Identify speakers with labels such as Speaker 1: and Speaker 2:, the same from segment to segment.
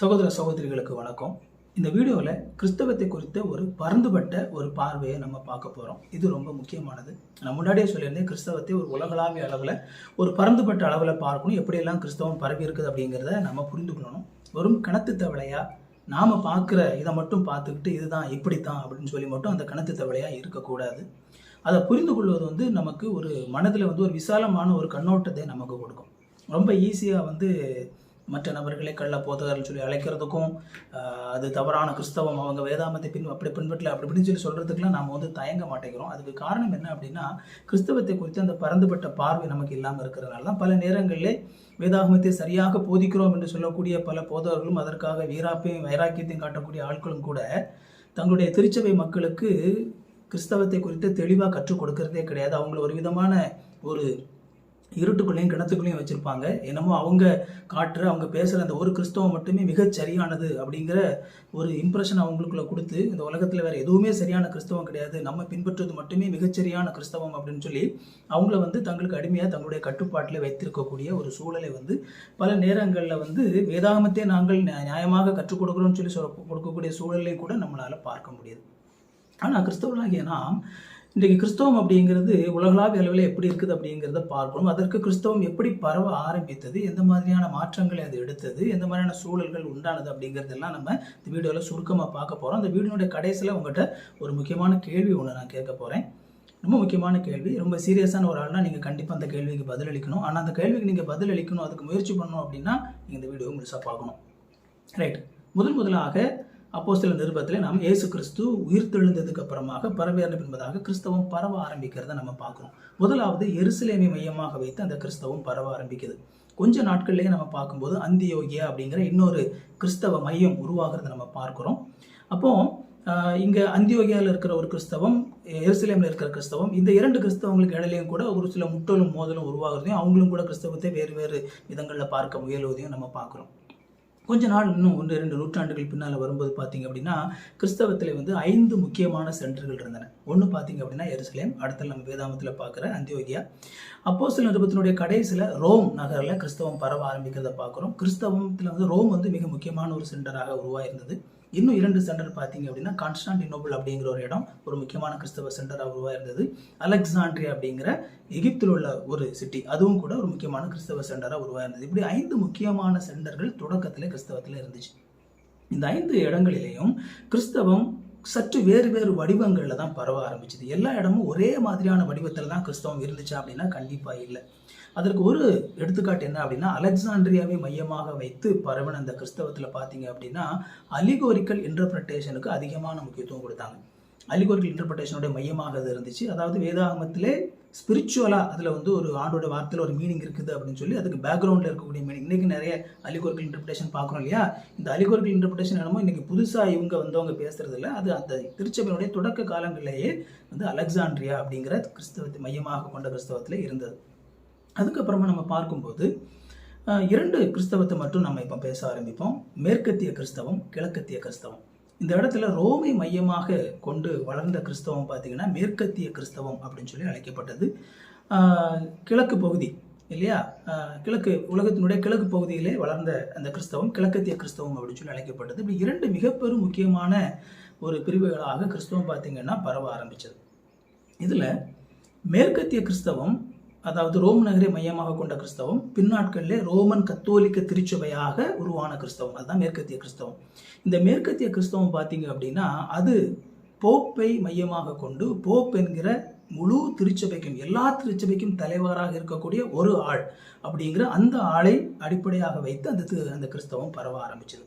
Speaker 1: சகோதர சகோதரிகளுக்கு வணக்கம். இந்த வீடியோவில் கிறிஸ்தவத்தை குறித்த ஒரு பரந்துபட்ட ஒரு பார்வையை நம்ம பார்க்க போகிறோம் இது ரொம்ப முக்கியமானது. நான் முன்னாடியே சொல்லியிருந்தேன் கிறிஸ்தவத்தை ஒரு உலகளாவிய அளவில் ஒரு பரந்துபட்ட அளவில் பார்க்கணும். எப்படியெல்லாம் கிறிஸ்தவம் பரவி இருக்குது அப்படிங்கிறத நம்ம புரிந்துக்கணும். வெறும் கணத்து தவளையாக நாம் பார்க்குற இதை மட்டும் பார்த்துக்கிட்டு இதுதான் இப்படித்தான் அப்படின்னு சொல்லி மட்டும் அந்த கணத்து தவளையாக இருக்கக்கூடாது. அதை புரிந்து கொள்வது வந்து நமக்கு ஒரு மனதில் வந்து ஒரு விசாலமான ஒரு கண்ணோட்டத்தை நமக்கு கொடுக்கும். ரொம்ப ஈஸியாக வந்து மற்ற நபர்களை கள்ள போதகர்கள் சொல்லி அழைக்கிறதுக்கும் அது தவறான கிறிஸ்தவம் அவங்க வேதாமத்தை பின் அப்படி பின்பற்றல அப்படி இப்படின்னு சொல்லி சொல்கிறதுக்குலாம் நாம் வந்து தயங்க மாட்டேங்கிறோம். அதுக்கு காரணம் என்ன அப்படின்னா கிறிஸ்தவத்தை குறித்து அந்த பரந்துபட்ட பார்வை நமக்கு இல்லாமல் இருக்கிறதுனால தான் பல நேரங்களிலே வேதாகமத்தை சரியாக போதிக்கிறோம் என்று சொல்லக்கூடிய பல போதகர்களும் அதற்காக வீராப்பையும் வைராக்கியத்தையும் காட்டக்கூடிய ஆட்களும் கூட தங்களுடைய திருச்சபை மக்களுக்கு கிறிஸ்தவத்தை குறித்து தெளிவாக கற்றுக் கொடுக்கறதே கிடையாது. அவங்கள ஒரு விதமான ஒரு இருட்டுக்குள்ளேயும் கிணத்துக்குள்ளேயும் வச்சுருப்பாங்க. என்னமோ அவங்க காட்டுற அவங்க பேசுகிற அந்த ஒரு கிறிஸ்தவம் மட்டுமே மிகச் சரியானது அப்படிங்கிற ஒரு இம்ப்ரெஷன் அவங்களுக்குள்ள கொடுத்து இந்த உலகத்தில் வேறு எதுவுமே சரியான கிறிஸ்தவம் கிடையாது. நம்ம பின்பற்றுவது மட்டுமே மிகச்சரியான கிறிஸ்தவம் அப்படின்னு சொல்லி அவங்கள வந்து தங்களுக்கு அடிமையாக தங்களுடைய கட்டுப்பாட்டில் வைத்திருக்கக்கூடிய ஒரு சூழலை வந்து பல நேரங்களில் வந்து வேதாகமத்தை நாங்கள் நியாயமாக கற்றுக் கொடுக்குறோம்னு சொல்லி சொல்ல கொடுக்கக்கூடிய சூழலையும் கூட நம்மளால் பார்க்க முடியுது. ஆனால் கிறிஸ்தவர்களாகிய நாம் இன்றைக்கு கிறிஸ்தவம் அப்படிங்கிறது உலகளாவிய அளவில் எப்படி இருக்குது அப்படிங்கிறத பார்க்கணும். அதற்கு கிறிஸ்தவம் எப்படி பரவ ஆரம்பித்தது எந்த மாதிரியான மாற்றங்களை அது எடுத்தது எந்த மாதிரியான சூழல்கள் உண்டானது அப்படிங்கிறதெல்லாம் நம்ம இந்த வீடியோவில் சுருக்கமாக பார்க்க போகிறோம் அந்த வீடியோடைய கடைசியில் உங்கள்கிட்ட ஒரு முக்கியமான கேள்வி ஒன்று நான் கேட்க போகிறேன் ரொம்ப முக்கியமான கேள்வி. ரொம்ப சீரியஸான ஒரு ஆள்னா நீங்கள் கண்டிப்பாக அந்த கேள்விக்கு பதிலளிக்கணும் ஆனால் அந்த கேள்விக்கு நீங்கள் பதிலளிக்கணும் அதுக்கு முயற்சி பண்ணணும் அப்படின்னா நீங்கள் இந்த வீடியோ முழுசாக பார்க்கணும். ரைட் முதன் முதலாக அப்போஸ்தலர் நிருபத்தில் நாம் ஏசு கிறிஸ்து உயிர்த்தெழுந்ததுக்கு அப்புறமாக பரவேறணும் என்பதாக கிறிஸ்தவம் பரவ ஆரம்பிக்கிறத நம்ம பார்க்குறோம். முதலாவது எருசலேமை மையமாக வைத்து அந்த கிறிஸ்தவம் பரவ ஆரம்பிக்குது. கொஞ்ச நாட்கள்லேயே நம்ம பார்க்கும்போது அந்தியோகியா அப்படிங்கிற இன்னொரு கிறிஸ்தவ மையம் உருவாகிறத நம்ம பார்க்குறோம். அப்போ இங்கே அந்தியோகியாவில் இருக்கிற ஒரு கிறிஸ்தவம் எருசலேமில் இருக்கிற கிறிஸ்தவம் இந்த இரண்டு கிறிஸ்தவங்களுக்கு இடையிலையும் கூட ஒரு சில முட்டலும் மோதலும் உருவாகிறதையும் அவங்களும் கூட கிறிஸ்தவத்தை வேறு வேறு விதங்களில் பார்க்க முயலுவதையும் நம்ம பார்க்குறோம். கொஞ்ச நாள் இன்னும் ஒன்று ரெண்டு நூற்றாண்டுகள் பின்னால் வரும்போது பார்த்தீங்க அப்படின்னா கிறிஸ்தவத்தில் வந்து ஐந்து முக்கியமான சென்டர்கள் இருந்தன. ஒன்று பார்த்தீங்க அப்படின்னா எருசலேம் அடுத்த நம்ம வேதாமத்தில் பார்க்குற அந்தியோகியா. அப்போ சில நிருபத்தினுடைய கடைசியில் ரோம் நகரில் கிறிஸ்தவம் பரவ ஆரம்பிக்கிறத பார்க்குறோம் கிறிஸ்தவத்தில் வந்து ரோம் வந்து மிக முக்கியமான ஒரு சென்டராக உருவாயிருந்தது. இன்னும் இரண்டு சென்டர் பார்த்தீங்க அப்படின்னா கான்ஸ்டான்டினோபிள் அப்படிங்கிற ஒரு இடம் ஒரு முக்கியமான கிறிஸ்தவ சென்டராக உருவாயிருந்தது. அலெக்சாண்ட்ரியா அப்படிங்கிற எகிப்தில் உள்ள ஒரு சிட்டி அதுவும் கூட ஒரு முக்கியமான கிறிஸ்தவ சென்டராக உருவாயிருந்தது. இப்படி ஐந்து முக்கியமான சென்டர்கள் தொடக்கத்தில் கிறிஸ்தவத்தில் இருந்துச்சு. இந்த ஐந்து இடங்களிலேயும் கிறிஸ்தவம் சற்று வேறு வேறு வடிவங்களில் தான் பரவ ஆரம்பிச்சது. எல்லா இடமும் ஒரே மாதிரியான வடிவத்தில் தான் கிறிஸ்தவம் இருந்துச்சு அப்படின்னா கண்டிப்பாக இல்லை. அதற்கு ஒரு எடுத்துக்காட்டு என்ன அப்படின்னா அலெக்சாண்ட்ரியாவை மையமாக வைத்து பரவன அந்த கிறிஸ்தவத்தில் பார்த்தீங்க அப்படின்னா அலிகோரிக்கல் இன்டர்பிரட்டேஷனுக்கு அதிகமான முக்கியத்துவம் கொடுத்தாங்க. அலிகோரிக்கல் இன்டர்பிரேஷனுடைய மையமாக அது இருந்துச்சு. அதாவது வேதாகமத்திலே ஸ்பிரிச்சுவலாக அதில் வந்து ஒரு ஆண்டோட வார்த்தையில் ஒரு மீனிங் இருக்குது அப்படின்னு சொல்லி அதுக்கு பேக்ரவுண்டில் இருக்கக்கூடிய மீனிங் இன்றைக்கி நிறைய அலிகோரிக்கல் இன்டர்பிரேஷன் பார்க்குறோம் இல்லையா? இந்த அலிகோரிக்கல் இன்டர்பிரேஷன் என்னமோ இன்றைக்கி புதுசாக இவங்க வந்தவங்க பேசுறது இல்லை. அது அந்த திருச்சபையினுடைய தொடக்க காலங்களிலேயே வந்து அலெக்சாண்ட்ரியா அப்படிங்கிற கிறிஸ்தவத்தை மையமாக கொண்ட கிறிஸ்தவத்தில் இருந்தது. அதுக்கப்புறமா நம்ம பார்க்கும்போது இரண்டு கிறிஸ்தவத்தை மட்டும் நம்ம இப்போ பேச ஆரம்பிப்போம். மேற்கத்திய கிறிஸ்தவம் கிழக்கத்திய கிறிஸ்தவம். இந்த இடத்துல ரோமை மையமாக கொண்டு வளர்ந்த கிறிஸ்தவம் பார்த்தீங்கன்னா மேற்கத்திய கிறிஸ்தவம் அப்படின்னு சொல்லி அழைக்கப்பட்டது. கிழக்கு பகுதி இல்லையா? கிழக்கு உலகத்தினுடைய கிழக்கு பகுதியிலே வளர்ந்த அந்த கிறிஸ்தவம் கிழக்கத்திய கிறிஸ்தவம் அப்படின்னு சொல்லி அழைக்கப்பட்டது. இப்படி இரண்டு மிகப்பெரும் முக்கியமான ஒரு பிரிவுகளாக கிறிஸ்தவம் பார்த்தீங்கன்னா பரவ ஆரம்பித்தது இதில் மேற்கத்திய கிறிஸ்தவம் அதாவது ரோம் நகரை மையமாக கொண்ட கிறிஸ்தவம் பின்னாட்களிலே ரோமன் கத்தோலிக்க திருச்சபையாக உருவான கிறிஸ்தவம். அதுதான் மேற்கத்திய கிறிஸ்தவம். இந்த மேற்கத்திய கிறிஸ்தவம் பார்த்தீங்க அப்படின்னா அது போப்பை மையமாக கொண்டு போப் என்கிற முழு திருச்சபைக்கும் எல்லா திருச்சபைக்கும் தலைவராக இருக்கக்கூடிய ஒரு ஆள் அப்படிங்கிற அந்த ஆளை அடிப்படையாக வைத்து அந்த அந்த கிறிஸ்தவம் பரவ ஆரம்பிச்சது.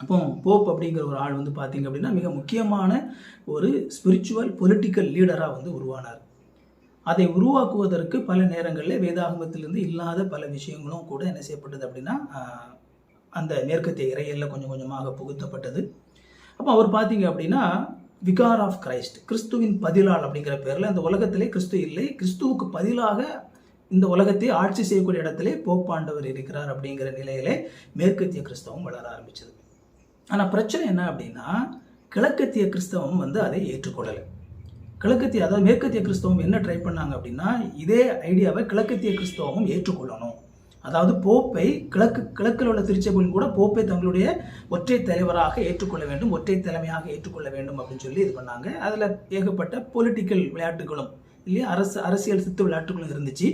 Speaker 1: அப்போ போப் அப்படிங்கிற ஒரு ஆள் வந்து பார்த்தீங்க அப்படின்னா மிக முக்கியமான ஒரு ஸ்பிரிச்சுவல் பொலிட்டிக்கல் லீடராக வந்து உருவானார். அதை உருவாக்குவதற்கு பல நேரங்களில் வேதாகமத்திலிருந்து இல்லாத பல விஷயங்களும் கூட என்ன செய்யப்பட்டது அப்படின்னா அந்த மேற்கத்திய இறையல்ல கொஞ்சம் கொஞ்சமாக புகுத்தப்பட்டது. அப்போ அவர் பார்த்தீங்க அப்படின்னா விகார் ஆஃப் கிரைஸ்ட் கிறிஸ்துவின் பதிலாள் அப்படிங்கிற பேரில் அந்த உலகத்திலே கிறிஸ்து இல்லை கிறிஸ்துவுக்கு பதிலாக இந்த உலகத்தை ஆட்சி செய்யக்கூடிய இடத்திலே போப்பாண்டவர் இருக்கிறார் அப்படிங்கிற நிலையிலே மேற்கத்திய கிறிஸ்தவம் வளர ஆரம்பிச்சது. ஆனால் பிரச்சனை என்ன அப்படின்னா கிழக்கத்திய கிறிஸ்தவம் வந்து அதை ஏற்றுக்கொள்ளலை. கிழக்கத்திய அதாவது மேற்கத்திய கிறிஸ்தவம் என்ன ட்ரை பண்ணாங்க அப்படின்னா இதே ஐடியாவை கிழக்கத்திய கிறிஸ்தவமும் ஏற்றுக்கொள்ளணும். அதாவது போப்பை கிழக்கு கிழக்கில் உள்ள திருச்சபையில் கூட போப்பை தங்களுடைய ஒற்றை தலைவராக ஏற்றுக்கொள்ள வேண்டும் ஒற்றை தலைமையாக ஏற்றுக்கொள்ள வேண்டும் அப்படின்னு சொல்லி இது பண்ணாங்க. அதில் ஏகப்பட்ட பொலிட்டிக்கல் விளையாட்டுகளும் இல்லையா? அரசு அரசியல் சித்து விளையாட்டுகளும் இருந்துச்சு.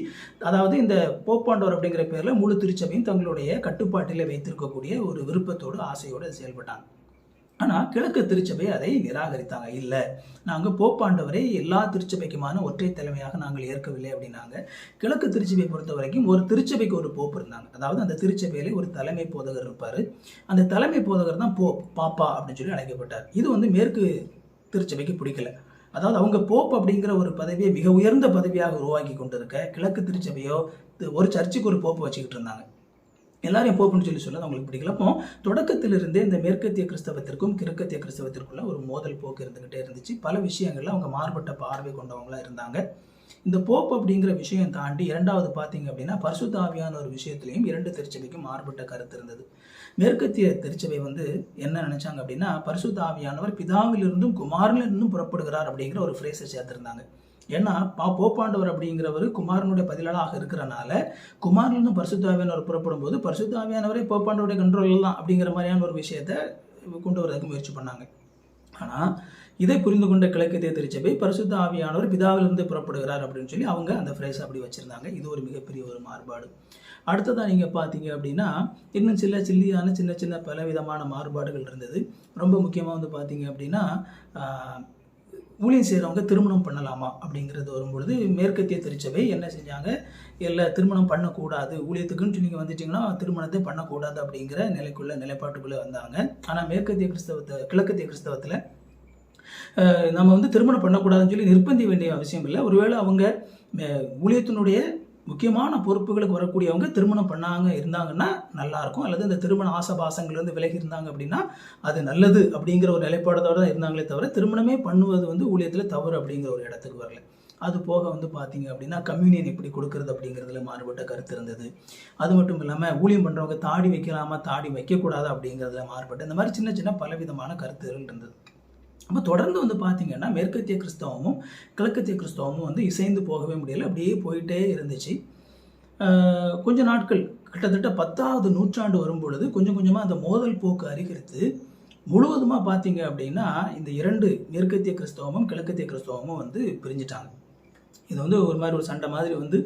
Speaker 1: அதாவது இந்த போப்பாண்டவர் அப்படிங்கிற பேரில் முழு திருச்சபையும் தங்களுடைய கட்டுப்பாட்டில் வைத்திருக்கக்கூடிய ஒரு விருப்பத்தோடு ஆசையோடு செயல்பட்டாங்க. ஆனால் கிழக்கு திருச்சபை அதை நிராகரித்தாங்க. இல்லை நாங்கள் போப்பாண்டவரை எல்லா திருச்சபைக்குமான ஒற்றை தலைமையாக நாங்கள் ஏற்கவில்லை அப்படின்னாங்க. கிழக்கு திருச்சபையை பொறுத்த வரைக்கும் ஒரு திருச்சபைக்கு ஒரு போப் இருந்தாங்க. அதாவது அந்த திருச்சபையிலே ஒரு தலைமை போதகர் இருப்பார். அந்த தலைமை போதகர் தான் போப் பாப்பா அப்படின்னு சொல்லி அழைக்கப்பட்டார். இது வந்து மேற்கு திருச்சபைக்கு பிடிக்கல. அதாவது அவங்க போப் அப்படிங்கிற ஒரு பதவியை மிக உயர்ந்த பதவியாக உருவாக்கி கொண்டிருக்க கிழக்கு திருச்சபையோ ஒரு சர்ச்சுக்கு ஒரு போப்பு வச்சுக்கிட்டு இருந்தாங்க. எல்லாரையும் போப்புன்னு சொல்லி சொல்ல அவங்களுக்கு பிடிக்கல. அப்போ தொடக்கத்திலிருந்தே இந்த மேற்கத்திய கிறிஸ்தவத்திற்கும் கிழக்கத்திய கிறிஸ்தவத்திற்குள்ள ஒரு மோதல் போக்கு இருந்துகிட்டே இருந்துச்சு. பல விஷயங்கள்ல அவங்க மாறுபட்ட பார்வை கொண்டவங்களா இருந்தாங்க. இந்த போப் அப்படிங்கிற விஷயம் தாண்டி இரண்டாவது பார்த்தீங்க அப்படின்னா பரிசுத்தாவியான ஒரு விஷயத்திலையும் இரண்டு திருச்சபைக்கும் மாறுபட்ட கருத்து இருந்தது. மேற்கத்திய திருச்சபை வந்து என்ன நினைச்சாங்க அப்படின்னா பரிசுத்தாவியானவர் பிதாவிலிருந்தும் குமாரிலிருந்தும் புறப்படுகிறார் அப்படிங்கிற ஒரு ஃப்ரேஸை சேர்த்திருந்தாங்க. ஏன்னா பா போப்பாண்டவர் அப்படிங்கிறவர் குமாரனுடைய பதிலாளாக இருக்கிறனால குமாரிலிருந்து பரிசுத்தாவியானவர் புறப்படும் போது பரிசுத்தாவியானவரே போப்பாண்டவருடைய கண்ட்ரோல் தான் அப்படிங்கிற மாதிரியான ஒரு விஷயத்த கொண்டு வரதுக்கு முயற்சி பண்ணாங்க. ஆனால் இதை புரிந்து கொண்ட கிழக்கத்திய திருச்சபை பரிசுத்த ஆவியானவர் பிதாவிலிருந்து புறப்படுகிறார் அப்படின்னு சொல்லி அவங்க அந்த ஃப்ரேஸ் அப்படி வச்சுருந்தாங்க. இது ஒரு மிகப்பெரிய ஒரு மாறுபாடு. அடுத்ததாக நீங்கள் பார்த்தீங்க அப்படின்னா இன்னும் சில சில்லியான சின்ன சின்ன பல விதமான மாறுபாடுகள் இருந்தது. ரொம்ப முக்கியமாக வந்து பார்த்தீங்க அப்படின்னா ஊழியம் செய்கிறவங்க திருமணம் பண்ணலாமா அப்படிங்கிறது வரும்பொழுது மேற்கத்திய திருச்சபை என்ன செஞ்சாங்க? இல்லை திருமணம் பண்ணக்கூடாது. ஊழியத்துக்குன்னு நீங்கள் வந்துட்டிங்கன்னா திருமணத்தை பண்ணக்கூடாது அப்படிங்கிற நிலைக்குள்ள நிலைப்பாட்டுக்குள்ளே வந்தாங்க. ஆனால் மேற்கத்திய கிறிஸ்தவத்தை கிழக்கத்திய கிறிஸ்தவத்தில் நம்ம வந்து திருமணம் பண்ணக்கூடாதுன்னு சொல்லி நிர்பந்தி வேண்டிய அவசியம் இல்லை. ஒருவேளை அவங்க ஊழியத்தினுடைய முக்கியமான பொறுப்புகளுக்கு வரக்கூடியவங்க திருமணம் பண்ணாங்க இருந்தாங்கன்னா நல்லா இருக்கும் அல்லது இந்த திருமண ஆசபாசங்கள்லேருந்து விலகி இருந்தாங்க அப்படின்னா அது நல்லது அப்படிங்கிற ஒரு நிலைப்பாடத்தோடு தான் இருந்தாங்களே தவிர திருமணமே பண்ணுவது வந்து ஊழியத்தில் தவறு அப்படிங்கிற ஒரு இடத்துக்கு வரல. அது போக வந்து பார்த்தீங்க அப்படின்னா கம்யூனியன் எப்படி கொடுக்கறது அப்படிங்கிறதுல மாறுபட்ட கருத்து இருந்தது. அது மட்டும் இல்லாமல் ஊழியம் பண்ணுறவங்க தாடி வைக்கலாமா தாடி வைக்கக்கூடாது அப்படிங்கிறதுல மாறுபட்டு இந்த மாதிரி சின்ன சின்ன பலவிதமான கருத்துகள் இருந்தது. அப்போ தொடர்ந்து வந்து பார்த்தீங்கன்னா மேற்கத்திய கிறிஸ்தவமும் கிழக்கத்திய கிறிஸ்தவமும் வந்து இசைந்து போகவே முடியல. அப்படியே போயிட்டே இருந்துச்சு. கொஞ்ச நாட்கள் கிட்டத்தட்ட பத்தாவது நூற்றாண்டு வரும் பொழுது கொஞ்சம் கொஞ்சமாக அந்த மோதல் போக்கு அதிகரித்து முழுவதுமாக பார்த்தீங்க அப்படின்னா இந்த இரண்டு மேற்கத்திய கிறிஸ்தவமும் கிழக்கத்திய கிறிஸ்தவமும் வந்து பிரிஞ்சிட்டாங்க. இது வந்து ஒரு மாதிரி ஒரு சண்டை மாதிரி வந்து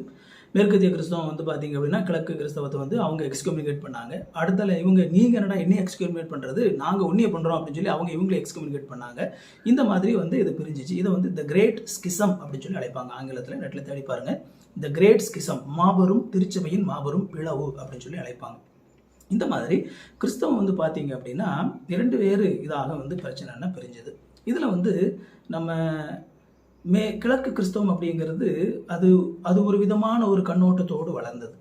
Speaker 1: மேற்கத்திய கிறிஸ்தவம் வந்து பார்த்தீங்க அப்படின்னா கிழக்கு கிறிஸ்தவத்தை வந்து அவங்க எக்ஸ்கம்யூனிகேட் பண்ணாங்க. அடுத்தல இவங்க நீங்கள் என்னடா என்ன எக்ஸ்கம்யூனிகேட் பண்ணுறது நாங்கள் உன்னியை பண்ணுறோம் அப்படின்னு சொல்லி அவங்க இவங்களை எக்ஸ்கம்யூனிகேட் பண்ணாங்க. இந்த மாதிரி வந்து இது பிரிஞ்சிச்சு. இதை வந்து த கிரேட் ஸ்கிசம் அப்படின்னு சொல்லி அழைப்பாங்க. ஆங்கிலத்தில் நெட்டில் தேடி பாருங்கள் த கிரேட் ஸ்கிசம் மாபெரும் திருச்சபையின் மாபெரும் பிளவு அப்படின்னு சொல்லி அழைப்பாங்க. இந்த மாதிரி கிறிஸ்தவம் வந்து பார்த்தீங்க அப்படின்னா இரண்டு வேறு இதாக வந்து பிரச்சனைன்னா பிரிஞ்சது. இதில் வந்து நம்ம மே கிழக்கு கிறிஸ்தவம் அப்படிங்கிறது அது அது ஒரு விதமான ஒரு கண்ணோட்டத்தோடு வளர்ந்தது.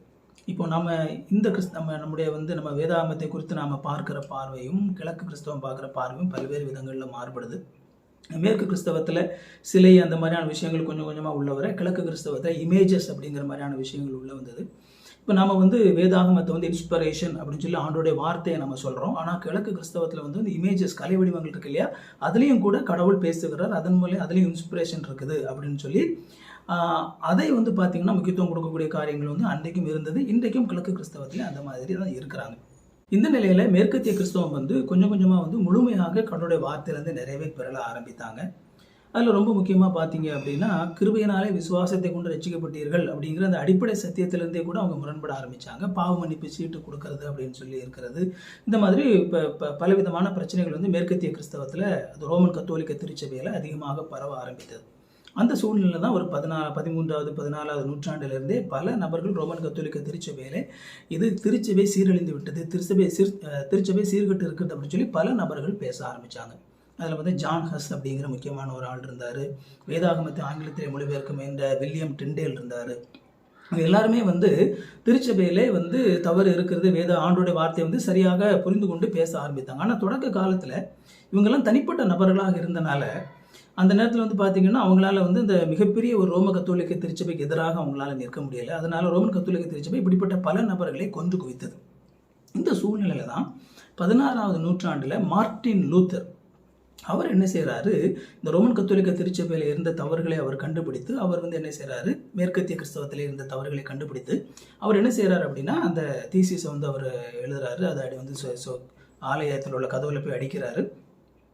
Speaker 1: இப்போ நம்ம இந்த கிறிஸ் நம்ம நம்முடைய வந்து நம்ம வேதாமத்தை குறித்து நாம் பார்க்குற பார்வையும் கிழக்கு கிறிஸ்தவம் பார்க்குற பார்வையும் பல்வேறு விதங்களில் மாறுபடுது. மேற்கு கிறிஸ்தவத்தில் சிலை அந்த மாதிரியான விஷயங்கள் கொஞ்சம் கொஞ்சமாக உள்ள வர கிழக்கு கிறிஸ்தவத்தில் இமேஜஸ் அப்படிங்கிற மாதிரியான விஷயங்கள் உள்ள வந்தது. இப்போ நம்ம வந்து வேதாகமத்தை வந்து இன்ஸ்பிரேஷன் அப்படின்னு சொல்லி ஆண்டோடைய வார்த்தையை நம்ம சொல்கிறோம் ஆனால் கிழக்கு கிறிஸ்தவத்தில் வந்து இந்த இமேஜஸ் கலை வடிவங்கள் இருக்கு இல்லையா? அதுலேயும் கூட கடவுள் பேசுகிறார் அதன் மூலம் அதுலேயும் இன்ஸ்பிரேஷன் இருக்குது அப்படின்னு சொல்லி அதை வந்து பார்த்திங்கன்னா முக்கியத்துவம் கொடுக்கக்கூடிய காரியங்கள் வந்து அன்றைக்கும் இருந்தது இன்றைக்கும் கிழக்கு கிறிஸ்தவத்தில் அந்த மாதிரி தான் இருக்கிறாங்க. இந்த நிலையில் மேற்கத்திய கிறிஸ்தவம் வந்து கொஞ்சம் கொஞ்சமாக வந்து முழுமையாக கடவுளுடைய வார்த்தையிலேருந்து நிறைவே பெறல ஆரம்பித்தாங்க. அதில் ரொம்ப முக்கியமாக பார்த்தீங்க அப்படின்னா கிருபையினாலே விசுவாசத்தை கொண்டு ரசிக்கப்பட்டீர்கள் அப்படிங்கிற அந்த அடிப்படை சத்தியத்திலேருந்தே கூட அவங்க முரண்பட ஆரம்பித்தாங்க பாவ மன்னிப்பு சீட்டு கொடுக்கறது அப்படின்னு சொல்லி இருக்கிறது. இந்த மாதிரி இப்போ பலவிதமான பிரச்சனைகள் வந்து மேற்கத்திய கிறிஸ்தவத்தில் அது ரோமன் கத்தோலிக்க திருச்சபையில் அதிகமாக பரவ ஆரம்பித்தது. அந்த சூழ்நிலை தான் ஒரு பதினா பதிமூன்றாவது பதினாலாவது நூற்றாண்டிலிருந்தே பல நபர்கள் ரோமன் கத்தோலிக்க திருச்சபையில் இது திருச்சபை சீரழிந்து விட்டது திருச்சபை சீர் திருச்சபை சீர்கட்டு இருக்குது அப்படின்னு சொல்லி பல நபர்கள் பேச ஆரம்பித்தாங்க அதில் வந்து ஜான் ஹஸ் அப்படிங்கிற முக்கியமான ஒரு ஆள் இருந்தார். வேதாகமத்தை ஆங்கிலத்திலே மொழிபெயர்க்கும் என்ற வில்லியம் டிண்டேல் இருந்தார். எல்லாருமே வந்து திருச்சபையிலே வந்து தவறு இருக்கிறது வேத ஆண்டோடைய வார்த்தையை வந்து சரியாக புரிந்து கொண்டு பேச ஆரம்பித்தாங்க. ஆனால் தொடக்க காலத்தில் இவங்கெல்லாம் தனிப்பட்ட நபர்களாக இருந்தனால அந்த நேரத்தில் வந்து பார்த்தீங்கன்னா அவங்களால வந்து இந்த மிகப்பெரிய ஒரு ரோம கத்தோலிக்க திருச்சபைக்கு எதிராக அவங்களால நிற்க முடியலை. அதனால ரோமன் கத்தோலிக்க திருச்சபை இப்படிப்பட்ட பல நபர்களை கொன்று குவித்தது. இந்த சூழ்நிலையில தான் பதினாறாவது நூற்றாண்டில் மார்டின் லூத்தர் அவர் என்ன செய்கிறாரு இந்த ரோமன் கத்தோலிக்க திருச்சபையில் இருந்த தவறுகளை அவர் கண்டுபிடித்து அவர் வந்து என்ன செய்கிறாரு மேற்கத்திய கிறிஸ்தவத்தில் இருந்த தவறுகளை கண்டுபிடித்து அவர் என்ன செய்கிறார் அப்படின்னா அந்த தீசிஸை வந்து அவர் எழுதுறாரு. அதை அடி வந்து ஆலயத்தில் உள்ள கதவுல போய் அடிக்கிறாரு.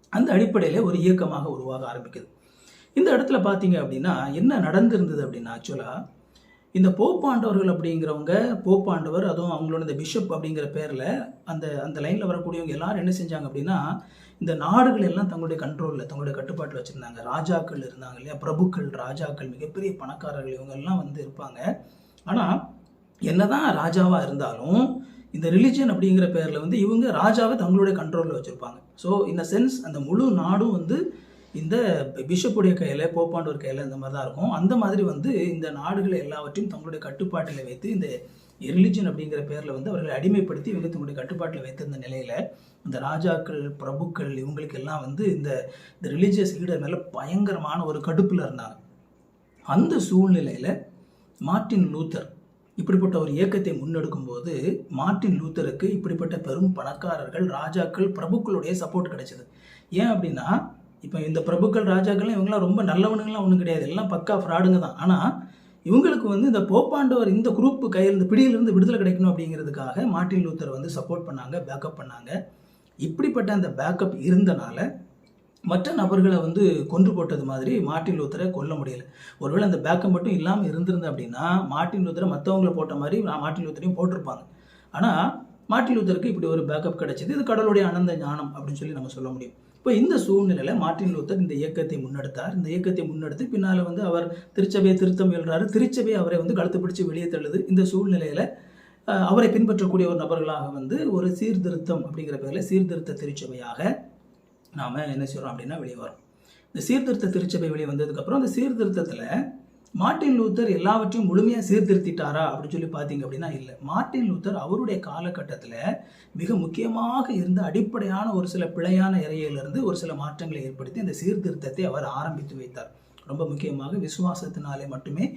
Speaker 1: அந்த அடிப்படையில் ஒரு இயக்கமாக உருவாக ஆரம்பிக்குது. இந்த இடத்துல பார்த்தீங்க அப்படின்னா என்ன நடந்திருந்தது அப்படின்னா ஆக்சுவலாக இந்த போப்பாண்டவர்கள் அப்படிங்கிறவங்க போப்பாண்டவர் அதுவும் அவங்களோட இந்த பிஷப் அப்படிங்கிற பேரில் அந்த அந்த லைனில் வரக்கூடியவங்க எல்லாரும் என்ன செஞ்சாங்க அப்படின்னா இந்த நாடுகள் எல்லாம் தங்களுடைய கண்ட்ரோலில் தங்களுடைய கட்டுப்பாட்டில் வச்சுருந்தாங்க. ராஜாக்கள் இருந்தாங்க இல்லையா? பிரபுக்கள் ராஜாக்கள் மிகப்பெரிய பணக்காரர்கள் இவங்கெல்லாம் வந்து இருப்பாங்க. ஆனால் என்னதான் ராஜாவாக இருந்தாலும் இந்த ரிலிஜன் அப்படிங்கிற பேரில் வந்து இவங்க ராஜாவை தங்களுடைய கண்ட்ரோலில் வச்சுருப்பாங்க. ஸோ இந்த சென்ஸ் அந்த முழு நாடும் வந்து இந்த பிஷப்புடைய கையில் போப்பாண்டவர் கையில் இந்த மாதிரி தான் இருக்கும். அந்த மாதிரி வந்து இந்த நாடுகளை எல்லாவற்றையும் தங்களுடைய கட்டுப்பாட்டில் வைத்து இந்த ரிலிஜன் அப்படிங்கிற பேரில் வந்து அவர்களை அடிமைப்படுத்தி இவங்க தங்களுடைய கட்டுப்பாட்டில் வைத்திருந்த நிலையில் இந்த ராஜாக்கள் பிரபுக்கள் இவங்களுக்கு எல்லாம் வந்து இந்த இந்த ரிலீஜியஸ் லீடர் மேலே பயங்கரமான ஒரு கடுப்பில் இருந்தாங்க. அந்த சூழ்நிலையில் மார்ட்டின் லூத்தர் இப்படிப்பட்ட ஒரு இயக்கத்தை முன்னெடுக்கும் போது மார்ட்டின் லூத்தருக்கு இப்படிப்பட்ட பெரும் பணக்காரர்கள் ராஜாக்கள் பிரபுக்களுடைய சப்போர்ட் கிடைச்சது. ஏன் அப்படின்னா இப்போ இந்த பிரபுக்கள் ராஜாக்கள்லாம் இவங்களாம் ரொம்ப நல்லவனுங்களாம் ஒன்றும் கிடையாது. எல்லாம் பக்கா ஃப்ராடுங்க தான். ஆனால் இவங்களுக்கு வந்து இந்த போப்பாண்டவர் இந்த குரூப் கையிலிருந்து பிடியிலிருந்து விடுதலை கிடைக்கணும் அப்படிங்கிறதுக்காக மார்ட்டின் லூத்தர் வந்து சப்போர்ட் பண்ணாங்க பேக்கப் பண்ணாங்க. இப்படிப்பட்ட அந்த பேக்கப் இருந்தனால மற்ற நபர்களை வந்து கொன்று போட்டது மாதிரி மார்ட்டின் லூத்தரை கொல்ல முடியல. ஒருவேளை அந்த பேக்கப் மட்டும் இல்லாமல் இருந்திருந்தது அப்படின்னா மார்ட்டின் லூத்தரை மற்றவங்கள போட்ட மாதிரி நான் மார்ட்டின் லூத்தரையும் போட்டிருப்பாங்க. ஆனால் மார்ட்டின் லூத்தருக்கு இப்படி ஒரு பேக்கப் கிடைச்சிது. இது கடவுளுடைய அனந்த ஞானம் அப்படின்னு சொல்லி நம்ம சொல்ல முடியும். இப்போ இந்த சூழ்நிலையில் மார்ட்டின் லூத்தர் இந்த இயக்கத்தை முன்னெடுத்தார். இந்த இயக்கத்தை முன்னெடுத்து பின்னால் வந்து அவர் திருச்சபையை திருத்தம் எழுறாரு திருச்சபை அவரை வந்து கழுத்து பிடிச்சி வெளியே தள்ளுது. இந்த சூழ்நிலையில் அவரை பின்பற்றக்கூடிய ஒரு நபர்களாக வந்து ஒரு சீர்திருத்தம் அப்படிங்கிற பேரில் சீர்திருத்த திருச்சபையாக நாம் என்ன செய்கிறோம் அப்படின்னா வெளியே வரோம் இந்த சீர்திருத்த திருச்சபை வெளியே வந்ததுக்கப்புறம் அந்த சீர்திருத்தத்தில் மார்ட்டின் லூத்தர் எல்லாவற்றையும் முழுமையாக சீர்திருத்திட்டாரா அப்படின்னு சொல்லி பார்த்தீங்க அப்படின்னா இல்லை. மார்ட்டின் லூத்தர் அவருடைய காலகட்டத்தில் மிக முக்கியமாக இருந்த அடிப்படையான ஒரு சில பிழையான இறையிலிருந்து ஒரு சில மாற்றங்களை ஏற்படுத்தி அந்த சீர்திருத்தத்தை அவர் ஆரம்பித்து வைத்தார். ரொம்ப முக்கியமாக விசுவாசத்தினாலே மட்டுமே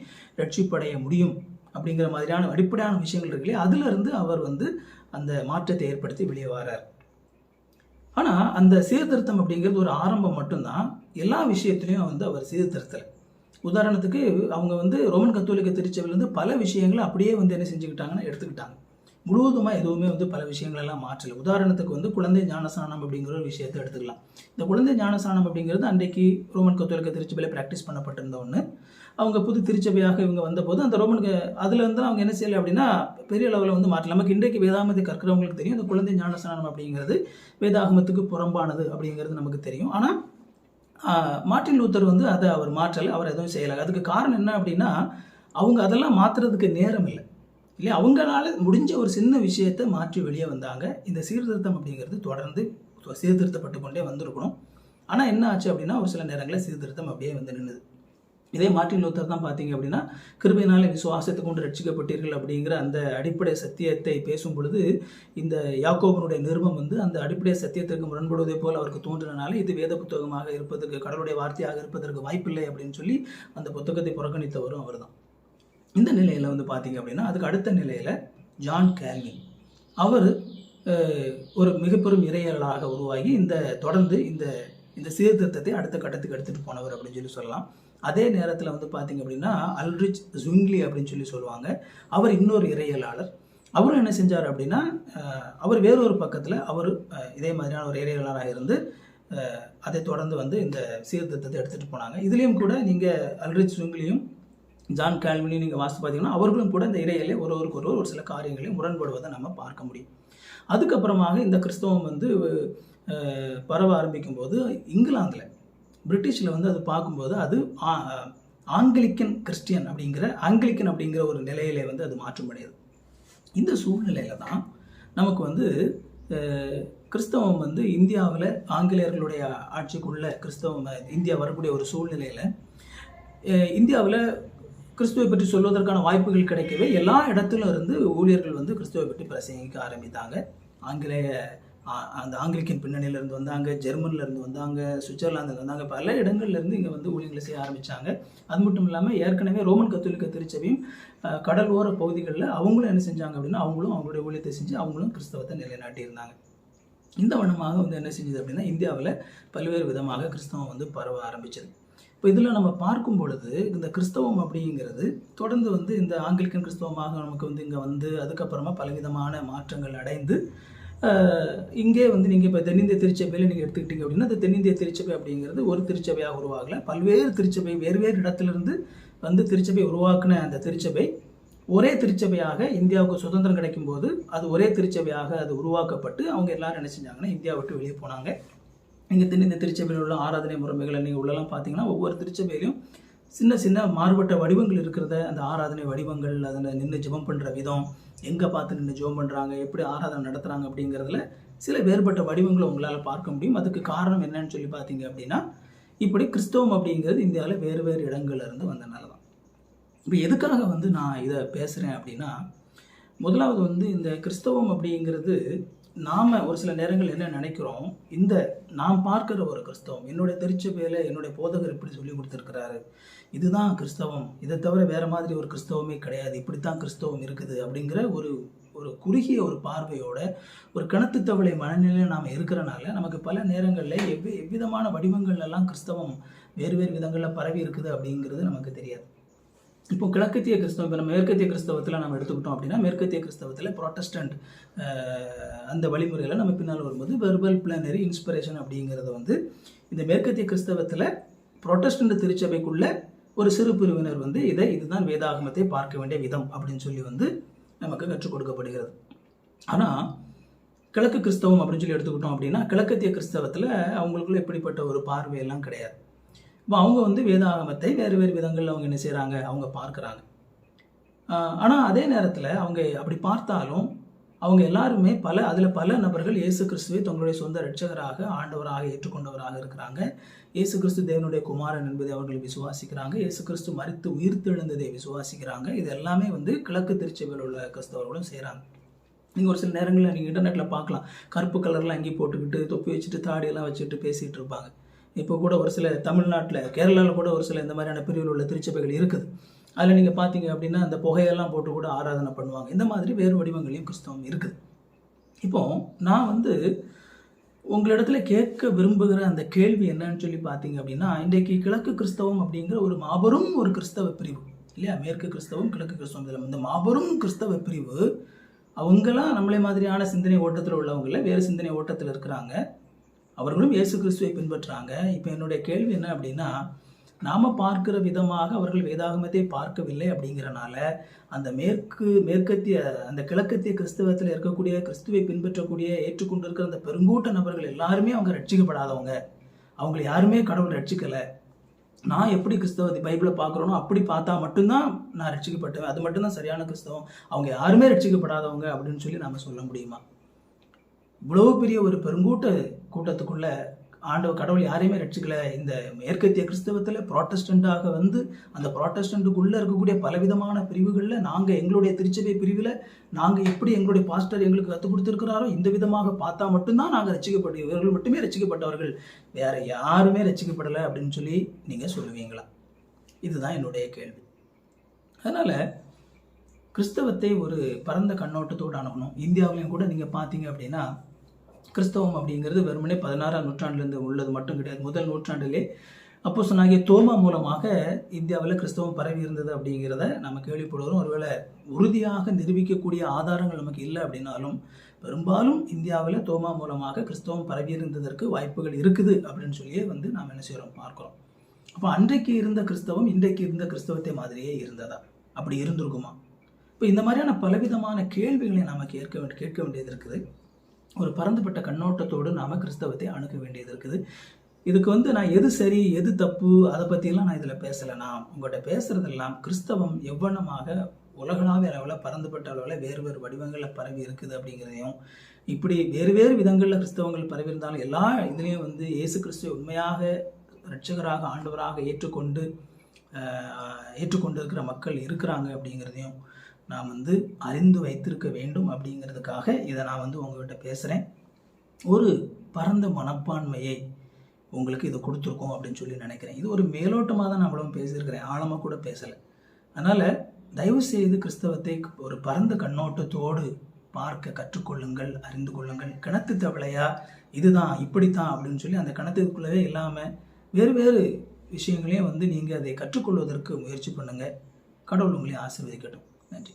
Speaker 1: ரட்சிப்படைய முடியும் அப்படிங்கிற மாதிரியான அடிப்படையான விஷயங்கள் இருக்கு இல்லையா அதிலிருந்து அவர் வந்து அந்த மாற்றத்தை ஏற்படுத்தி வெளியே வரார். ஆனால் அந்த சீர்திருத்தம் அப்படிங்கிறது ஒரு ஆரம்பம் மட்டும்தான் எல்லா விஷயத்துலையும் வந்து அவர் சீர்திருத்தலை. உதாரணத்துக்கு அவங்க வந்து ரோமன் கத்தோலிக்க திருச்சபையிலேருந்து பல விஷயங்களை அப்படியே வந்து என்ன செஞ்சுக்கிட்டாங்கன்னா எடுத்துக்கிட்டாங்க. முழுவதுமாக எதுவுமே வந்து பல விஷயங்களெல்லாம் மாற்றல. மாற்றலை உதாரணத்துக்கு வந்து குழந்தை ஞானஸ்நானம் அப்படிங்கிற ஒரு விஷயத்தை எடுத்துக்கலாம். இந்த குழந்தை ஞானஸ்நானம் அப்படிங்கிறது அன்றைக்கு ரோமன் கத்தோலிக்க திருச்சபையில் ப்ராக்டிஸ் பண்ணப்பட்டிருந்த ஒன்று அவங்க புது திருச்சபையாக இவங்க வந்தபோது அந்த ரோமன் அதில் வந்து அவங்க என்ன செய்யலை அப்படின்னா பெரிய அளவில் வந்து மாற்றல. நமக்கு இன்றைக்கு வேதாகமத்தை கற்கிறவங்களுக்கு தெரியும் அந்த குழந்தை ஞானஸ்நானம் அப்படிங்கிறது வேதாகமத்துக்கு புறம்பானது அப்படிங்கிறது நமக்கு தெரியும். ஆனால் மார்ட்டின் லூத்தர் வந்து அதை அவர் மாற்றலை அவர் எதுவும் செய்யலை. அதுக்கு காரணம் என்ன அப்படின்னா அவங்க அதெல்லாம் மாற்றுறதுக்கு நேரம் இல்லை. இல்லை அவங்களால முடிஞ்ச ஒரு சின்ன விஷயத்தை மாற்றி வெளியே வந்தாங்க. இந்த சீர்திருத்தம் அப்படிங்கிறது தொடர்ந்து சீர்திருத்தப்பட்டு கொண்டே வந்திருக்கணும். ஆனால் என்ன ஆச்சு அப்படின்னா ஒரு சில நேரங்களில் சீர்திருத்தம் அப்படியே வந்து நின்றுது இதே மார்ட்டின் லூத்தர் தான் பார்த்தீங்க அப்படின்னா கிருபையினால் விசுவாசத்தை கொண்டு ரட்சிக்கப்பட்டீர்கள் அப்படிங்கிற அந்த அடிப்படை சத்தியத்தை பேசும் பொழுது இந்த யாக்கோபனுடைய நிருபம் வந்து அந்த அடிப்படை சத்தியத்திற்கு முரண்படுவதை போல் அவருக்கு தோன்றினால இது வேத புத்தகமாக இருப்பதற்கு கடவுளுடைய வார்த்தையாக இருப்பதற்கு வாய்ப்பில்லை அப்படின்னு சொல்லி அந்த புத்தகத்தை புறக்கணித்தவரும் அவர் தான் இந்த நிலையில் வந்து பார்த்தீங்க அப்படின்னா அதுக்கு அடுத்த நிலையில் ஜான் கேல்வின். அவர் ஒரு மிகப்பெரும் இறையலாக உருவாகி இந்த தொடர்ந்து இந்த இந்த சீர்திருத்தத்தை அடுத்த கட்டத்துக்கு எடுத்துகிட்டு போனவர் அப்படின்னு சொல்லி சொல்லலாம். அதே நேரத்தில் வந்து பார்த்தீங்க அப்படின்னா அல்ரிச் ஜுங்லி அப்படின்னு சொல்லி சொல்லுவாங்க. அவர் இன்னொரு இறையலாளர் அவரும் என்ன செஞ்சார் அப்படின்னா அவர் வேறொரு பக்கத்தில் அவர் இதே மாதிரியான ஒரு இறையலாளராக இருந்து அதை தொடர்ந்து வந்து இந்த சீர்திருத்தத்தை எடுத்துகிட்டு போனாங்க. இதுலேயும் கூட நீங்கள் அல்ரிச் ஜுங்லியும் ஜான் கால்வினையும் நீங்கள் வாசித்து பார்த்தீங்கன்னா அவர்களும் கூட இந்த இறையிலே ஒருவருக்கு ஒருவர் ஒரு சில காரியங்களையும் முரண்படுவதை நம்ம பார்க்க முடியும். அதுக்கப்புறமாக இந்த கிறிஸ்தவம் வந்து பரவ ஆரம்பிக்கும் போது இங்கிலாந்தில் பிரிட்டிஷில் வந்து அது பார்க்கும்போது அது ஆங்கிலிக்கன் கிறிஸ்டியன் அப்படிங்கிற ஆங்கிலிக்கன் அப்படிங்கிற ஒரு நிலையிலே வந்து அது மாற்றமடையுது. இந்த சூழ்நிலையில தான் நமக்கு வந்து கிறிஸ்தவம் வந்து இந்தியாவில் ஆங்கிலேயர்களுடைய ஆட்சிக்குள்ள கிறிஸ்தவம் இந்தியா வரக்கூடிய ஒரு சூழ்நிலையில் இந்தியாவில் கிறிஸ்துவை பற்றி சொல்வதற்கான வாய்ப்புகள் கிடைக்கவே எல்லா இடத்துல இருந்து ஊழியர்கள் வந்து கிறிஸ்துவை பற்றி பிரசங்கிக்க ஆரம்பித்தாங்க. ஆங்கிலேய அந்த ஆங்கிலிக்கன் பின்னணியிலேருந்து வந்தாங்க ஜெர்மன்லேருந்து வந்தாங்க சுவிட்சர்லாந்துலேருந்து வந்தாங்க பல இடங்கள்லேருந்து இங்கே வந்து ஊழியர்களை செய்ய ஆரம்பித்தாங்க அது மட்டும் இல்லாமல் ஏற்கனவே ரோமன் கத்தோலிக்க திருச்சபையும் கடல் கடலோர பகுதிகளில் அவங்களும் என்ன செஞ்சாங்க அப்படின்னா அவங்களும் அவங்களுடைய ஊழியத்தை செஞ்சு அவங்களும் கிறிஸ்தவத்தை நிலைநாட்டியிருந்தாங்க. இந்த வண்ணமாக வந்து என்ன செஞ்சது அப்படின்னா இந்தியாவில் பல்வேறு விதமாக கிறிஸ்தவம் வந்து பரவ ஆரம்பிச்சது. இப்போ இதில் நம்ம பார்க்கும் பொழுது இந்த கிறிஸ்தவம் அப்படிங்கிறது தொடர்ந்து வந்து இந்த ஆங்கிலிக்கன் கிறிஸ்தவமாக நமக்கு வந்து இங்கே வந்து அதுக்கப்புறமா பலவிதமான மாற்றங்கள் அடைந்து இங்கே வந்து நீங்கள் இப்போ தென்னிந்திய திருச்சபையில் நீங்கள் எடுத்துக்கிட்டீங்க அப்படின்னா இந்த தென்னிந்திய திருச்சபை அப்படிங்கிறது ஒரு திருச்சபையாக உருவாகலை. பல்வேறு திருச்சபை வேறு வேறு இடத்துலேருந்து வந்து திருச்சபை உருவாக்குன அந்த திருச்சபை. ஒரே திருச்சபையாக இந்தியாவுக்கு சுதந்திரம் கிடைக்கும் போது அது ஒரே திருச்சபையாக அது உருவாக்கப்பட்டு அவங்க எல்லாரும் என்ன செஞ்சாங்கன்னா இந்தியா விட்டு வெளியே போனாங்க. நீங்கள் தென்னிந்திய திருச்சபையில் உள்ள ஆராதனை முறைமைகளை நீங்கள் உள்ளலாம் பார்த்தீங்கன்னா ஒவ்வொரு திருச்சபையிலையும் சின்ன சின்ன மாறுபட்ட வடிவங்கள் இருக்கிறத அந்த ஆராதனை வடிவங்கள் அதில் நின்று ஜெபம் பண்ணுற விதம் எங்கே பார்த்து நின்று ஜெபம் பண்ணுறாங்க எப்படி ஆராதனை நடத்துகிறாங்க அப்படிங்கிறதுல சில வேறுபட்ட வடிவங்களை உங்களால் பார்க்க முடியும். அதுக்கு காரணம் என்னன்னு சொல்லி பார்த்தீங்க அப்படின்னா இப்படி கிறிஸ்தவம் அப்படிங்கிறது இந்தியாவில் வேறு வேறு இடங்கள்ல இருந்து வந்தனால தான் இப்போ எதுக்காக வந்து நான் இதை பேசுகிறேன் அப்படின்னா முதலாவது வந்து இந்த கிறிஸ்தவம் அப்படிங்கிறது நாம் ஒரு சில நேரங்கள் என்ன நினைக்கிறோம்? இந்த நான் பார்க்குற ஒரு கிறிஸ்தவம் என்னுடைய திருச்சபையில் என்னுடைய போதகர் இப்படி சொல்லி கொடுத்துருக்கிறாரு. இதுதான் கிறிஸ்தவம். இதை தவிர வேறு மாதிரி ஒரு கிறிஸ்தவமே கிடையாது. இப்படித்தான் கிறிஸ்தவம் இருக்குது அப்படிங்கிற ஒரு ஒரு குறுகிய ஒரு பார்வையோட ஒரு கணத்து தவளை மனநிலையில் நாம் இருக்கிறனால நமக்கு பல நேரங்களில் எவ்வி எவ்விதமான வடிவங்கள்லாம் கிறிஸ்தவம் வேறு வேறு விதங்களில் பரவி இருக்குது அப்படிங்கிறது நமக்கு தெரியாது. இப்போ கிழக்கத்திய கிறிஸ்தவம் இப்போ நம்ம மேற்கத்திய கிறிஸ்தவத்தில் நம்ம எடுத்துக்கிட்டோம் அப்படின்னா மேற்கத்திய கிறிஸ்தவத்தில் ப்ரொட்டஸ்டன்ட் அந்த வழிமுறையில் நம்ம பின்னால் வரும்போது வெர்பல் பிளானரி இன்ஸ்பிரேஷன் அப்படிங்கிறது வந்து இந்த மேற்கத்திய கிறிஸ்தவத்தில் ப்ரொட்டஸ்டன்ட் திருச்சபைக்குள்ள ஒரு சிறு பிரிவினர் வந்து இதை இதுதான் வேதாகமத்தை பார்க்க வேண்டிய விதம் அப்படின்னு சொல்லி வந்து நமக்கு கற்றுக் கொடுக்கப்படுகிறது. ஆனால் கிழக்கு கிறிஸ்தவம் அப்படின்னு சொல்லி எடுத்துக்கிட்டோம் அப்படின்னா கிழக்கத்திய கிறிஸ்தவத்தில் அவங்களுக்குள்ள எப்படிப்பட்ட ஒரு பார்வையெல்லாம் கிடையாது. இப்போ அவங்க வந்து வேதாகமத்தை வேறு வேறு விதங்களில் அவங்க என்ன செய்கிறாங்க அவங்க பார்க்குறாங்க. ஆனால் அதே நேரத்தில் அவங்க அப்படி பார்த்தாலும் அவங்க எல்லாருமே பல அதில் பல நபர்கள் இயேசு கிறிஸ்துவை தங்களுடைய சொந்த ரட்சகராக ஆண்டவராக ஏற்றுக்கொண்டவராக இருக்கிறாங்க. இயேசு கிறிஸ்து தேவனுடைய குமாரன் என்பதை அவர்கள் விசுவாசிக்கிறாங்க. இயேசு கிறிஸ்து மறித்து உயிர்த்தெழுந்ததை விசுவாசிக்கிறாங்க. இது எல்லாமே வந்து கிழக்கு திருச்சபையில் உள்ள கிறிஸ்தவர்களும் செய்கிறாங்க நீங்கள் ஒரு சில நேரங்களில் நீங்கள் இன்டர்நெட்டில் பார்க்கலாம். கருப்பு கலர்லாம் அங்கேயும் போட்டுக்கிட்டு தொப்பி வச்சுட்டு தாடியெல்லாம் வச்சுட்டு பேசிகிட்டு இருப்பாங்க. இப்போ கூட ஒரு சில தமிழ்நாட்டில் கேரளாவில் கூட ஒரு சில இந்த மாதிரியான பிரிவில் உள்ள திருச்சபைகள் இருக்குது. அதில் நீங்கள் பார்த்தீங்க அப்படின்னா அந்த புகையெல்லாம் போட்டு கூட ஆராதனை பண்ணுவாங்க. இந்த மாதிரி வேறு வடிவங்களையும் கிறிஸ்தவம் இருக்குது. இப்போ நான் வந்து உங்களிடத்துல கேட்க விரும்புகிற அந்த கேள்வி என்னன்னு சொல்லி பார்த்தீங்க அப்படின்னா இன்றைக்கு கிழக்கு கிறிஸ்தவம் அப்படிங்கிற ஒரு மாபெரும் ஒரு கிறிஸ்தவ பிரிவு இல்லையா? மேற்கு கிறிஸ்தவம் கிழக்கு கிறிஸ்தவம் இதில் இந்த மாபெரும் கிறிஸ்தவ பிரிவு. அவங்களாம் நம்மளே மாதிரியான சிந்தனை ஓட்டத்தில் உள்ளவங்கள வேறு சிந்தனை ஓட்டத்தில் இருக்கிறாங்க. அவர்களும் இயேசு கிறிஸ்துவை பின்பற்றுறாங்க இப்போ என்னுடைய கேள்வி என்ன அப்படின்னா நாம் பார்க்கிற விதமாக அவர்கள் வேதாகமத்தை பார்க்கவில்லை அப்படிங்கிறனால அந்த மேற்கு மேற்கத்திய அந்த கிழக்கத்திய கிறிஸ்தவத்தில் இருக்கக்கூடிய கிறிஸ்துவை பின்பற்றக்கூடிய ஏற்றுக்கொண்டிருக்கிற அந்த பெருங்கூட்ட நபர்கள் எல்லாருமே அவங்க ரட்சிக்கப்படாதவங்க. அவங்களை யாருமே கடவுள் ரட்சிக்கலை. நான் எப்படி கிறிஸ்தவத்தை பைபிளை பார்க்குறேனோ அப்படி பார்த்தா மட்டும்தான் நான் ரட்சிக்கப்பட்டேன் அது மட்டும்தான் சரியான கிறிஸ்தவம். அவங்க யாருமே ரட்சிக்கப்படாதவங்க அப்படின்னு சொல்லி நாம் சொல்ல முடியுமா? இவ்வளவு பெரிய ஒரு பெருங்கூட்ட கூட்டத்துக்குள்ள ஆண்டவ கடவுள் யாரையுமே ரட்சிக்கல. இந்த மேற்கத்திய கிறிஸ்தவத்தில் ப்ராட்டஸ்டண்ட்டாக வந்து அந்த ப்ராட்டஸ்டண்ட்டுக்குள்ளே இருக்கக்கூடிய பலவிதமான பிரிவுகளில் நாங்கள் எங்களுடைய திருச்சபை பிரிவில் நாங்கள் எப்படி எங்களுடைய பாஸ்டர் எங்களுக்கு கற்றுக் கொடுத்துருக்கிறாரோ இந்த விதமாக பார்த்தா மட்டும்தான் நாங்கள் ரட்சிக்கப்பட்ட இவர்கள் மட்டுமே ரசிக்கப்பட்டவர்கள் வேற யாருமே ரசிக்கப்படலை அப்படின்னு சொல்லி நீங்கள் சொல்லுவீங்களா? இதுதான் என்னுடைய கேள்வி. அதனால் கிறிஸ்தவத்தை ஒரு பரந்த கண்ணோட்டத்தோடு அணுகணும். இந்தியாவிலையும் கூட நீங்கள் பார்த்தீங்க அப்படின்னா கிறிஸ்தவம் அப்படிங்கிறது வெறுமனே பதினாறாம் நூற்றாண்டுலேருந்து உள்ளது மட்டும் கிடையாது. முதல் நூற்றாண்டிலே அப்போ சொன்னாங்க தோமா மூலமாக இந்தியாவில் கிறிஸ்தவம் பரவி இருந்தது அப்படிங்கிறத நம்ம கேள்விப்படுவோம் ஒருவேளை உறுதியாக நிரூபிக்கக்கூடிய ஆதாரங்கள் நமக்கு இல்லை அப்படின்னாலும் பெரும்பாலும் இந்தியாவில் தோமா மூலமாக கிறிஸ்தவம் பரவி இருந்ததற்கு வாய்ப்புகள் இருக்குது அப்படின்னு சொல்லியே வந்து நாம் என்ன செய்கிறோம் பார்க்குறோம். அப்போ அன்றைக்கு இருந்த கிறிஸ்தவம் இன்றைக்கு இருந்த கிறிஸ்தவத்தை மாதிரியே இருந்ததா? அப்படி இருந்திருக்குமா? இப்போ இந்த மாதிரியான பலவிதமான கேள்விகளை நாம் கேட்க வேண்டிய கேட்க வேண்டியது இருக்குது. ஒரு பரந்துபட்ட கண்ணோட்டத்தோடு நாம் கிறிஸ்தவத்தை அணுக வேண்டியது இருக்குது. இதுக்கு வந்து நான் எது சரி எது தப்பு அதை பற்றிலாம் நான் இதில் பேசலை நான் உங்கள்கிட்ட பேசுகிறதெல்லாம் கிறிஸ்தவம் எவ்வளமாக உலகளாவிய அளவில் பரந்துபட்ட அளவில் வேறு வேறு வடிவங்களில் பரவி இருக்குது அப்படிங்கிறதையும் இப்படி வேறு வேறு விதங்களில் கிறிஸ்தவங்கள் பரவி இருந்தாலும் எல்லா இதுலேயும் வந்து இயேசு கிறிஸ்துவை உண்மையாக ரட்சகராக ஆண்டவராக ஏற்றுக்கொண்டு ஏற்றுக்கொண்டு இருக்கிற மக்கள் இருக்கிறாங்க அப்படிங்கிறதையும் நான் வந்து அறிந்து வைத்திருக்க வேண்டும் அப்படிங்கிறதுக்காக இதை நான் வந்து உங்கள்கிட்ட பேசுகிறேன் ஒரு பரந்த மனப்பான்மையை உங்களுக்கு இது கொடுத்துருக்கோம் அப்படின்னு சொல்லி நினைக்கிறேன். இது ஒரு மேலோட்டமாக தான் நான் அவ்வளவு பேசியிருக்கிறேன். ஆழமாக கூட பேசலை. அதனால் தயவு செய்து கிறிஸ்தவத்தை ஒரு பரந்த கண்ணோட்டத்தோடு பார்க்க கற்றுக்கொள்ளுங்கள் அறிந்து கொள்ளுங்கள். கிணத்து தவளையா? இதுதான் இப்படித்தான் அப்படின்னு சொல்லி அந்த கிணத்துக்குள்ளவே இல்லாமல் வேறு வேறு விஷயங்களையும் வந்து நீங்கள் அதை கற்றுக்கொள்வதற்கு முயற்சி பண்ணுங்கள் கடவுள் உங்களை ஆசீர்வதிக்கட்டும். நன்றி.